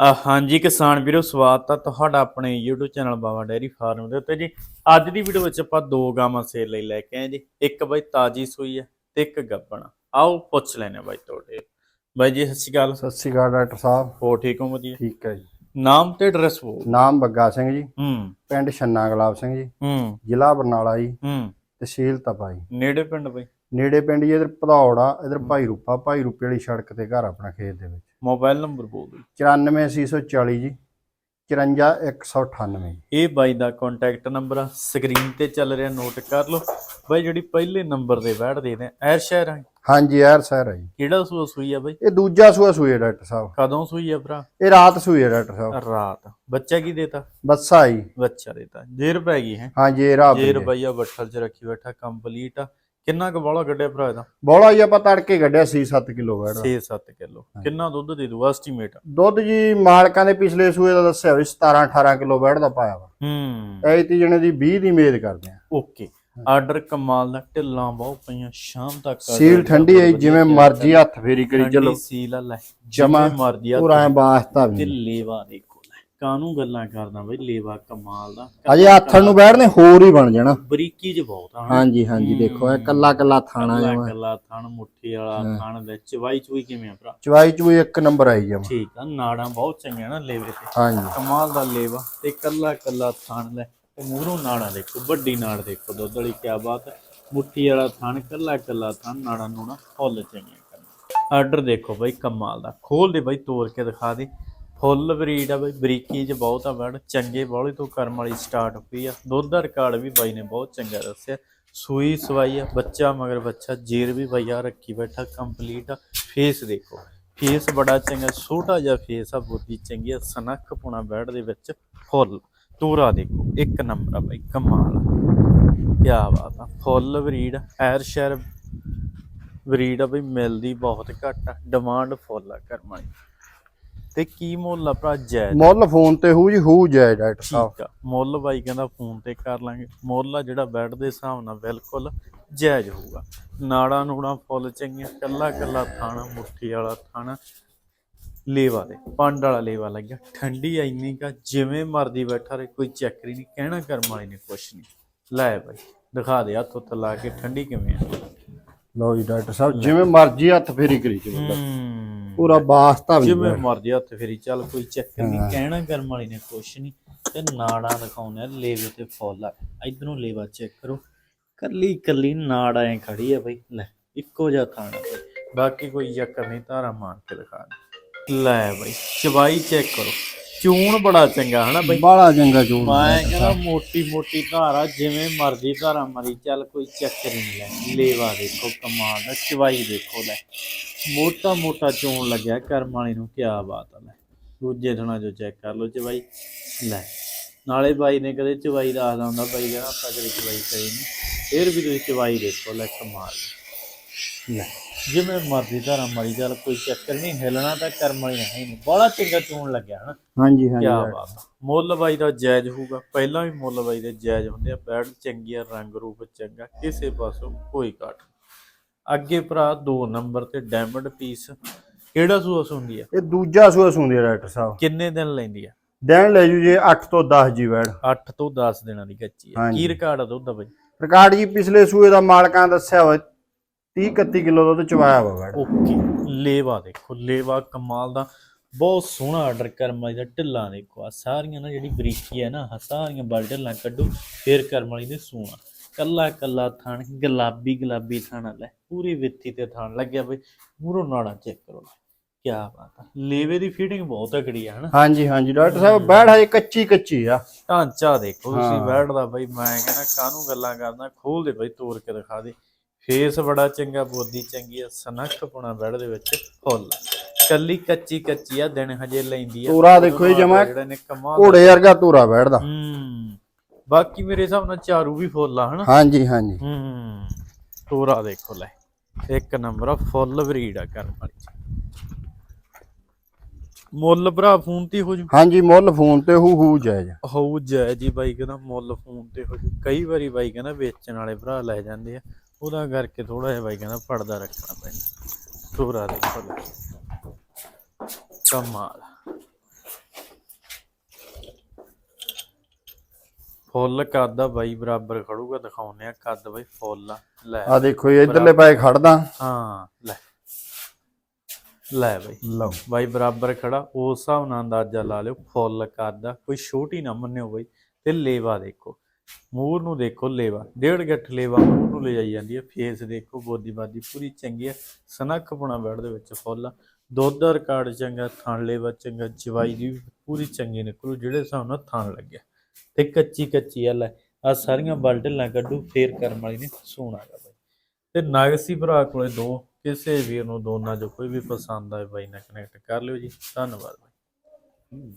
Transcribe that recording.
ਆ ਹਾਂਜੀ ਕਿਸਾਨ ਵੀਰੋ ਸਵਾਗਤ ਆ ਤੁਹਾਡਾ ਆਪਣੇ YouTube channel Bawa dairy farm ਦੇ ਉੱਤੇ ਜੀ। ਅੱਜ ਦੀ ਵੀਡੀਓ ਵਿੱਚ ਆਪਾਂ ਦੋ ਗਾਵਾਂ ਸੇਲ ਲਈ ਲੈ ਕੇ ਆਏ ਜੀ। ਇੱਕ ਬਾਈ ਤਾਜੀ ਸੂਈ ਹੈ ਤੇ ਇੱਕ ਗੱਬਣ ਆਓ ਪੁੱਛ ਲੈਨੇ ਬਾਈ ਤੁਹਾਡੇ। ਬਾਈ ਜੀ ਸਤਿ ਸ਼੍ਰੀ ਅਕਾਲ। ਸਤਿ ਸ਼੍ਰੀ ਅਕਾਲ ਡਾਕਟਰ ਸਾਹਿਬ। ਹੋ ਠੀਕ ਹੋ ਵਧੀਆ? ਠੀਕ ਹੈ ਜੀ। ਨਾਮ ਤੇ ਐਡਰੈਸ ਬੋਲ। ਨਾਮ ਬੱਗਾ ਸਿੰਘ ਜੀ। ਹੂੰ। ਪਿੰਡ ਛੰਨਾ ਗੁਲਾਬ ਸਿੰਘ ਜੀ। ਹੂੰ। ਜ਼ਿਲ੍ਹਾ ਬਰਨਾਲਾ ਜੀ। ਹੂੰ। ਤਹਿਸੀਲ ਤਪਾ ਜੀ। ਨੇੜੇ ਪਿੰਡ ਬਾਈ? ਨੇੜੇ ਪਿੰਡ ਜੀ ਇਧਰ ਭਦੌੜ ਆ ਇਧਰ ਭਾਈ ਰੂਪਾ ਭਾਈ ਰੂਪੇ ਵਾਲੀ ਸੜਕ ਤੇ ਘਰ ਆਪਣਾ ਖੇਤ ਦੇ ਵਿੱਚ। ਮੋਬਾਈਲ ਨੰਬਰ ਬੋਲ ਦਿਓ। 94840 ਜੀ 54198 ਜੀ ਇਹ ਬਾਈ ਦਾ ਕੰਟੈਕਟ ਨੰਬਰ ਆ ਸਕਰੀਨ ਤੇ ਚੱਲ ਰਿਹਾ ਨੋਟ ਕਰ ਲਓ। ਬਾਈ ਜਿਹੜੀ ਪਹਿਲੇ ਨੰਬਰ ਦੇ ਬੈਠ ਦੇ ਨੇ ਐਰ ਸ਼ਹਿਰ ਆ ਹਾਂਜੀ ਯਾਰ ਸਰ ਹੈ ਜੀ। ਕਿਹੜਾ ਸੂਆ ਸੂਈ ਆ ਬਾਈ? ਇਹ ਦੂਜਾ ਸੂਆ ਸੂਈ ਹੈ ਡਾਕਟਰ ਸਾਹਿਬ। ਕਦੋਂ ਸੂਈ ਆ ਭਰਾ? ਇਹ ਰਾਤ ਸੂਈ ਹੈ ਡਾਕਟਰ ਸਾਹਿਬ। ਰਾਤ। ਬੱਚਾ ਕੀ ਦੇਤਾ? ਬੱਸਾ ਜੀ। ਬੱਚਾ ਦੇਤਾ। ਜੇਰ ਪੈ ਗਈ ਹੈ। ਹਾਂਜੀ ਇਹ ਰਾਤ ਜੇਰ ਬਈਆ ਬੱਠਲ ਚ ਰੱਖੀ ਬੈਠਾ ਕੰਪਲੀਟ ਆ। ਕਿੰਨਾ ਕੁ ਬੋਲਾ ਗੱਡਿਆ ਭਰਾ ਇਹਦਾ? ਬੋਲਾ ਜੀ ਆਪਾਂ ਤੜਕੇ ਕੱਢਿਆ 6-7 ਕਿਲੋ ਵੈੜ 6-7 ਕਿਲੋ। ਕਿੰਨਾ ਦੁੱਧ ਦੇ ਦੂ? ਐਸਟੀਮੇਟ ਦੁੱਧ ਜੀ ਮਾਲਕਾਂ ਦੇ ਪਿਛਲੇ ਸੂਏ ਦਾ ਦੱਸਿਆ ਵੀ 17-18 ਕਿਲੋ ਵੈੜ ਦਾ ਪਾਇਆ ਵਾ। ਹੂੰ। ਐਤੀ ਜਣੇ ਦੀ 20 ਦੀ ਉਮੀਦ ਕਰਦੇ ਆ। ਓਕੇ। ਆਰਡਰ ਕਮਾਲ ਦਾ ਢਿੱਲਾਂ ਬਹੁਤ ਪਈਆਂ ਸ਼ਾਮ ਤੱਕ ਸੀਲ ਠੰਡੀ ਹੈ ਜਿਵੇਂ ਮਰਜ਼ੀ ਹੱਥ ਫੇਰੀ ਕਰੀ ਚੱਲੋ। ਸੀਲ ਲੈ ਜਮਾਂ ਜਿਵੇਂ ਮਰਜ਼ੀ ਪੂਰਾ ਐ ਬਾਸਤਾ ਤੇ ਵੀ। ਲੇਵਾ ਦੇਖੋ। ਕਾਨੂੰ ਗੱਲਾਂ ਕਰਦਾ ਬਈ ਲੇਵਾ ਕਮਾਲ ਦਾ। ਅਜੇ ਆਥਣ ਨੂੰ ਬੈਠਨੇ ਹੋਰ ਹੀ ਬਣ ਜਾਣਾ। ਬਰੀਕੀ ਚ ਬਹੁਤ ਆ। ਹਾਂਜੀ ਹਾਂਜੀ ਦੇਖੋ ਇਹ ਕੱਲਾ ਕੱਲਾ ਥਾਣਾ ਜਮਾ ਕੱਲਾ ਥਣ ਮੁੱਠੀ ਵਾਲਾ ਥਣ ਵਿੱਚ ਚਵਾਈ ਚੂਈ ਕਿਵੇਂ ਆ ਭਰਾ? ਚਵਾਈ ਚੂਈ ਇੱਕ ਨੰਬਰ ਆਈ ਜਮਾ ਠੀਕ ਆ ਨਾੜਾਂ ਬਹੁਤ ਚੰਗੀਆਂ ਨਾ ਲੇਵੇ ਤੇ। ਹਾਂਜੀ। ਕਮਾਲ ਦਾ ਲੇਵਾ ਤੇ ਕੱਲਾ ਕੱਲਾ ਥਣ ਲੈ। ਤੇ ਮੂਹਰੋਂ ਨਾੜਾਂ ਦੇਖੋ ਵੱਡੀ ਨਾੜ ਦੇਖੋ ਦੁੱਧ ਵਾਲੀ ਕੀ ਬਾਤ ਹੈ। ਮੁੱਠੀ ਵਾਲਾ ਥਣ ਕੱਲਾ ਕੱਲਾ ਥਣ ਨਾੜਾਂ ਨੂੜਾਂ ਫੁੱਲ ਚੰਗੀਆਂ ਕਰਨਾ। ਆਰਡਰ ਦੇਖੋ ਬਾਈ ਕਮਾਲ ਦਾ। ਖੋਲ ਦੇ ਬਾਈ ਤੋੜ ਕੇ ਦਿਖਾ ਦੇ। ਫੁੱਲ ਬਰੀਡ ਆ ਬਾਈ, ਬਰੀਕੀ ਚ ਬਹੁਤ ਆ ਬੜ ਚੰਗੇ ਬੌਲੇ ਤੋਂ ਕਰਮ ਵਾਲੀ ਸਟਾਰਟ ਹੋਈ ਆ। ਦੁੱਧ ਦਾ ਰਿਕਾਰਡ ਵੀ ਬਾਈ ਨੇ ਬਹੁਤ ਚੰਗਾ ਦੱਸਿਆ। ਸੂਈ ਸਵਾਈ ਆ, ਬੱਚਾ ਮਗਰ ਬੱਚਾ, ਜੇਰ ਵੀ ਬਾਈ ਆ, ਰੱਖੀ ਬੈਠਾ ਕੰਪਲੀਟ ਆ। ਫੇਸ ਦੇਖੋ ਫੇਸ ਬੜਾ ਚੰਗਾ, ਛੋਟਾ ਜਿਹਾ ਫੇਸ ਆ ਬੁੱਧੀ ਚੰਗੀ ਆ, ਸਨੱਖ ਪੁਣਾ ਬੈੜ ਦੇ ਵਿੱਚ, ਫੁੱਲ। ਤੂਰਾ ਦੇਖੋ, ਇੱਕ ਨੰਬਰ ਆ ਬਾਈ, ਕਮਾਲ ਆ। ਕੀ ਬਾਤ ਆ, ਫੁੱਲ ਬਰੀਡ, ਐਰ ਸ਼ਹਿਰ ਬਰੀਡ ਆ ਬਈ, ਮਿਲਦੀ ਬਹੁਤ ਘੱਟ ਆ ਡਿਮਾਂਡ ਫੁੱਲ ਆ ਕਰਮਾਂ ਦੀ ਤੇ ਕੀ ਮੁੱਲ ਆ ਭਰਾ ਜੈ ਮੁੱਲ ਫੋਨ ਤੇ ਹੂ ਜੀ ਹੂ ਜਾਏ ਡਾਕਟਰ ਸਾਹਿਬ ਠੀਕ ਆ। ਮੁੱਲ ਬਾਈ ਕਹਿੰਦਾ ਫੋਨ ਤੇ ਕਰ ਲਾਂਗੇ। ਮੁੱਲ ਆ ਜਿਹੜਾ ਬੈੱਡ ਦੇ ਹਿਸਾਬ ਨਾਲ ਬਿਲਕੁਲ ਜਾਇਜ਼ ਹੋਊਗਾ। ਨਾੜਾ ਨੂੜਾ ਫੁੱਲ ਚੰਗੀਆਂ ਕੱਲਾ ਕੱਲਾ ਥਾਣਾ ਮੁੱਠੀ ਵਾਲਾ ਥਾਣਾ ਲੇਵਾ ਦੇ ਪੰਡ ਵਾਲਾ ਲੇਵਾ ਲੱਗਿਆ। ਠੰਡੀ ਇੰਨੀ ਕਾ ਜਿਵੇਂ ਮਰਦੀ ਬੈਠਾ ਰਹੇ ਕੋਈ ਚੱਕਰੀ ਨਹੀਂ ਕਹਿਣਾ ਕਰਮ ਵਾਲੀ ਨੇ ਕੁਛ ਨਹੀਂ। ਲੈ ਬਾਈ ਦਿਖਾ ਦੇ ਹੱਥ ਉੱਤੇ ਲਾ ਕੇ ਠੰਡੀ ਕਿਵੇਂ ਆ? ਲਓ ਜੀ ਡਾਕਟਰ ਸਾਹਿਬ ਜਿਵੇਂ ਮਰਜ਼ੀ ਹੱਥ ਫੇਰੀ ਕਰੀ ਚੱਲੋ ਪੂਰਾ ਬਾਸਤਾ ਵੀ ਜਿਵੇਂ ਮਰਦੀ ਹੱਥ ਫੇਰੀ ਚੱਲ ਕੋਈ ਚੱਕਰ ਨਹੀਂ ਕਹਿਣਾ ਕਰਮ ਵਾਲੀ ਨੇ ਕੁਛ ਨਹੀਂ ਤੇ ਨਾੜਾਂ ਦਿਖਾਉਂਦੇ ਆ ਲੇਵੇ ਤੇ ਫੁੱਲ ਇਧਰੋਂ ਲੇਵਾ ਚੈੱਕ ਕਰੋ। ਕੱਲੀ ਕੱਲੀ ਨਾੜ ਐ ਖੜੀ ਆ ਬਈ। ਲੈ ਇੱਕੋ ਜਿਹਾ ਥਾਣਾ ਬਾਕੀ ਕੋਈ ਚੱਕਰ ਨਹੀਂ ਧਾਰਾ ਮਾਰ ਕੇ ਦਿਖਾ ਲੈ ਬਈ ਚਵਾਈ ਚੈੱਕ ਕਰੋ। ਚੂਣ ਬੜਾ ਚੰਗਾ ਹਨਾ ਬਈ? ਬਾਲਾ ਚੰਗਾ ਚੂਣ ਮੈਂ ਕਹਿੰਦਾ ਮੋਟੀ ਮੋਟੀ ਧਾਰਾ ਜਿਵੇਂ ਮਰਦੀ ਧਾਰਾ ਮਰੀ ਚੱਲ ਕੋਈ ਚੱਕਰ ਨਹੀਂ ਲੈ। ਲੇਵਾ ਦੇਖੋ ਕਮਾਲ ਦਾ ਚਵਾਈ ਦੇਖੋ ਲੈ। ਮੋਟਾ ਮੋਟਾ ਚੋਣ ਲੱਗਿਆ ਕਰਮ ਵਾਲੀ ਨੂੰ ਕੀ ਬਾਤ ਆ ਲੈ। ਦੂਜੇ ਥਣਾ ਜੋ ਚੈੱਕ ਕਰ ਲਓ ਚਵਾਈ। ਲੈ ਨਾਲੇ ਬਾਈ ਨੇ ਕਦੇ ਚਵਾਈ ਦਾ ਆਦਾ ਹੁੰਦਾ ਬਾਈ ਕਹਿੰਦਾ ਆਪਾਂ ਕਦੇ ਚਵਾਈ ਕਰੀ ਨਹੀਂ ਫਿਰ ਵੀ ਤੁਸੀਂ ਚਵਾਈ ਦੇਖੋ ਲੈ ਕਮਾਲ। ਜਿਵੇਂ ਮਰਦੀ ਧਾਰਾ ਮਰੀ ਚੱਲ ਕੋਈ ਚੱਕਰ ਨਹੀਂ ਹਿਲਣਾ ਤਾਂ ਕਰਮ ਵਾਲੀ ਨਹੀਂ ਨਹੀਂ ਬੜਾ ਚੰਗਾ ਚੋਣ ਲੱਗਿਆ ਹਨਾ? ਹਾਂਜੀ ਕੀ ਹਾਂਜੀ। ਬਾਤ ਆ। ਮੁੱਲ ਬਾਈ ਦਾ ਜਾਇਜ਼ ਹੋਊਗਾ ਪਹਿਲਾਂ ਵੀ ਮੁੱਲ ਬਾਈ ਦੇ ਜਾਇਜ਼ ਹੁੰਦੇ ਆ ਬੈਡ ਚੰਗੀ ਆ ਰੰਗ ਰੂਪ ਚੰਗਾ ਕਿਸੇ ਪਾਸੋਂ ਕੋਈ ਘਾਟ ਨਹੀਂ। ਅੱਗੇ ਭਰਾ 2 ਨੰਬਰ ਤੇ ਡਾਇਮੰਡ ਪੀਸ ਕਿਹੜਾ ਸੂਸ ਹੁੰਦੀ ਆ? ਇਹ ਦੂਜਾ ਸੂਆ ਸੁੰਦੀ ਡਾਕਟਰ ਸਾਹਿਬ। ਕਿੰਨੇ ਦਿਨ ਲੈਂਦੀ ਆ? ਦੇਣ ਲੈ ਜੂ ਜੇ 8 ਤੋਂ 10 ਜੀ ਵੈੜ 8 ਤੋਂ 10 ਦਿਨਾਂ ਦੀ ਕੱਚੀ ਆ। ਹਾਂਜੀ। ਕੀ ਰਿਕਾਰਡ ਆ ਦੁੱਧ ਦਾ ਬਾਈ? ਰਿਕਾਰਡ ਜੀ ਪਿਛਲੇ ਸੂਏ ਦਾ ਮਾਲਕਾਂ ਦੱਸਿਆ ਹੋਇਆ 30 31 ਕਿਲੋ ਦੁੱਧ ਚਵਾਇਆ ਵਾ ਵੈੜ ਓਕੇ ਲੇਵਾ ਦੇਖੋ ਲੇਵਾ ਕਮਾਲ ਦਾ ਬਹੁਤ ਸੋਹਣਾ ਆਰਡਰ ਕਰਮ ਵਾਲੀ ਦਾ ਢਿੱਲਾਂ ਦੇਖੋ ਆ ਸਾਰੀਆਂ ਨਾ ਜਿਹੜੀ ਬਰੀਕੀ ਹੈ ਨਾ ਸਾਰੀਆਂ ਬਲ ਢਿੱਲਾਂ ਕੱਢੋ ਫੇਰ ਕਰਮ ਵਾਲੀ ਦੇ ਸੋਹਣਾ ਕੱਲਾ ਕੱਲਾ ਥਣ ਗੁਲਾਬੀ ਗੁਲਾਬੀ ਥਣ ਲੈ ਪੂਰੀ ਵਿੱਥੀ ਤੇ ਥਣ ਲੱਗਿਆ ਬਈ ਮੂਰੋਂ ਨਾੜਾ ਚੈੱਕ ਕਰੋ ਕੀ ਬਾਤ ਆ। ਲੇਵੇ ਦੀ ਫੀਡਿੰਗ ਬਹੁਤ ਤਕੜੀ ਆ ਹਨਾ? ਹਾਂਜੀ ਹਾਂਜੀ ਡਾਕਟਰ ਸਾਹਿਬ ਬੈੜ ਹਜੇ ਕੱਚੀ ਕੱਚੀ ਆ। ਢਾਂਚਾ ਦੇਖੋ ਤੁਸੀਂ ਹਾਂ। ਬੈਠਦਾ ਬਈ ਮੈਂ ਕਹਿੰਦਾ ਕਾਹਨੂੰ ਗੱਲਾਂ ਕਰਦਾ ਖੋਲ ਦੇ ਬਈ ਤੋੜ ਕੇ ਦਿਖਾ ਦੇ। ਫੇਸ ਬੜਾ ਚੰਗਾ ਬੋਦੀ ਚੰਗੀ ਆ ਸਨੱਖ ਪੁਣਾ ਬੈੜ ਦੇ ਵਿੱਚ ਫੁੱਲ। ਕੱਲੀ ਕੱਚੀ ਕੱਚੀ ਆ ਦਿਨ ਹਜੇ ਲੈਂਦੀ ਆ। ਤੋਰਾ ਦੇਖੋ ਇਹ ਜਮਾਂ ਘੋੜੇ ਵਰਗਾ ਧੂਰਾ ਬੈੜਦਾ ਹੂੰ ਬਾਕੀ ਮੇਰੇ ਹਿਸਾਬ ਨਾਲ ਚਾਰੂ ਵੀ ਫੁੱਲ ਆ ਹਨਾ? ਹਾਂਜੀ ਹਾਂਜੀ। ਹੂੰ ਤੋਰਾ ਦੇਖੋ ਲੈ ਇੱਕ ਨੰਬਰ ਆ ਫੁੱਲ ਬਰੀਡ ਆ ਕਰਨ ਵਾਲੀ। ਮੁੱਲ ਭਰਾ ਫੋਨ ਤੇ ਹੋ ਜੂ? ਹਾਂਜੀ ਮੁੱਲ ਫੋਨ ਤੇ ਹੂ ਹੂ ਜਾਇਜ਼ ਹੋਊ ਜੈ ਜੀ ਬਾਈ ਕਹਿੰਦਾ ਮੁੱਲ ਫੋਨ ਤੇ ਹੋ ਜੂ। ਕਈ ਵਾਰੀ ਬਾਈ ਕਹਿੰਦਾ ਵੇਚਣ ਵਾਲੇ ਭਰਾ ਲੈ ਜਾਂਦੇ ਆ। ਉਹਦਾ ਕਰਕੇ ਥੋੜਾ ਜਿਹਾ ਬਾਈ ਕਹਿੰਦਾ ਪੜਦਾ ਰੱਖਣਾ ਪੈਂਦਾ। ਤੋਰਾ ਦੇਖੋ ਲੈ ਕਮਾਲ। ਫੁੱਲ ਕਰਦਾ ਬਾਈ ਬਰਾਬਰ ਖੜੂਗਾ ਦਿਖਾਉਨੇ ਆ ਕੱਦ ਬਾਈ ਫੁੱਲ। ਆ ਲੈ। ਆ ਦੇਖੋ ਇਧਰਲੇ ਪਾਏ ਖੜਦਾ। ਹਾਂ ਲੈ। ਲੈ ਬਾਈ। ਲਓ। ਬਾਈ ਬਰਾਬਰ ਖੜਾ ਉਸ ਹਿਸਾਬ ਨਾਲ ਅੰਦਾਜ਼ਾ ਲਾ ਲਿਓ ਫੁੱਲ ਕੱਦ ਕਰਦਾ ਕੋਈ ਛੋਟੀ ਨਾ ਮੰਨਿਓ ਬਾਈ। ਤੇ ਲੇਵਾ ਦੇਖੋ। ਮੂਰ ਨੂੰ ਦੇਖੋ ਲੇਵਾ, ਡੇਢ ਗੱਠ ਲੇਵਾ ਮੂਰ ਨੂੰ ਲੈ ਜਾਈ ਜਾਂਦੀ ਹੈ। ਫੇਸ ਦੇਖੋ, ਗੋਦੀ ਬਾਦੀ ਪੂਰੀ ਚੰਗੀ ਹੈ। ਸਨੱਖ ਪੁਣਾ ਬੈੜ ਦੇ ਵਿੱਚ ਫੁੱਲ ਆ। ਦੁੱਧ ਦਾ ਰਿਕਾਰਡ ਚੰਗਾ, ਥਣ ਲੇਵਾ ਚੰਗਾ ਚਵਾਈ ਦੀ ਪੂਰੀ ਚੰਗੀ ਨਿਕਲੂ, ਜਿਹੜੇ ਹਿਸਾਬ ਨਾਲ ਥਣ ਲੱਗਿਆ। ਤੇ ਕੱਚੀ ਕੱਚੀ ਆ ਲੈ ਆ ਸਾਰੀਆਂ ਬਲਟਲਾਂ ਕੱਢੂ, ਫੇਰ ਕਰਮ ਵਾਲੀ ਨੇ ਸੋਣਾ ਗਾ ਬਾਈ। ਤੇ ਨਾਗਸੀ ਭਰਾ ਕੋਲੇ ਦੋ, ਕਿਸੇ ਵੀਰ ਨੂੰ ਦੋਨਾਂ ਜੋ ਕੋਈ ਵੀ ਪਸੰਦ ਆਏ ਬਾਈ ਨਾਲ ਕਨੈਕਟ ਕਰ ਲਿਓ ਜੀ। ਧੰਨਵਾਦ ਬਾਈ।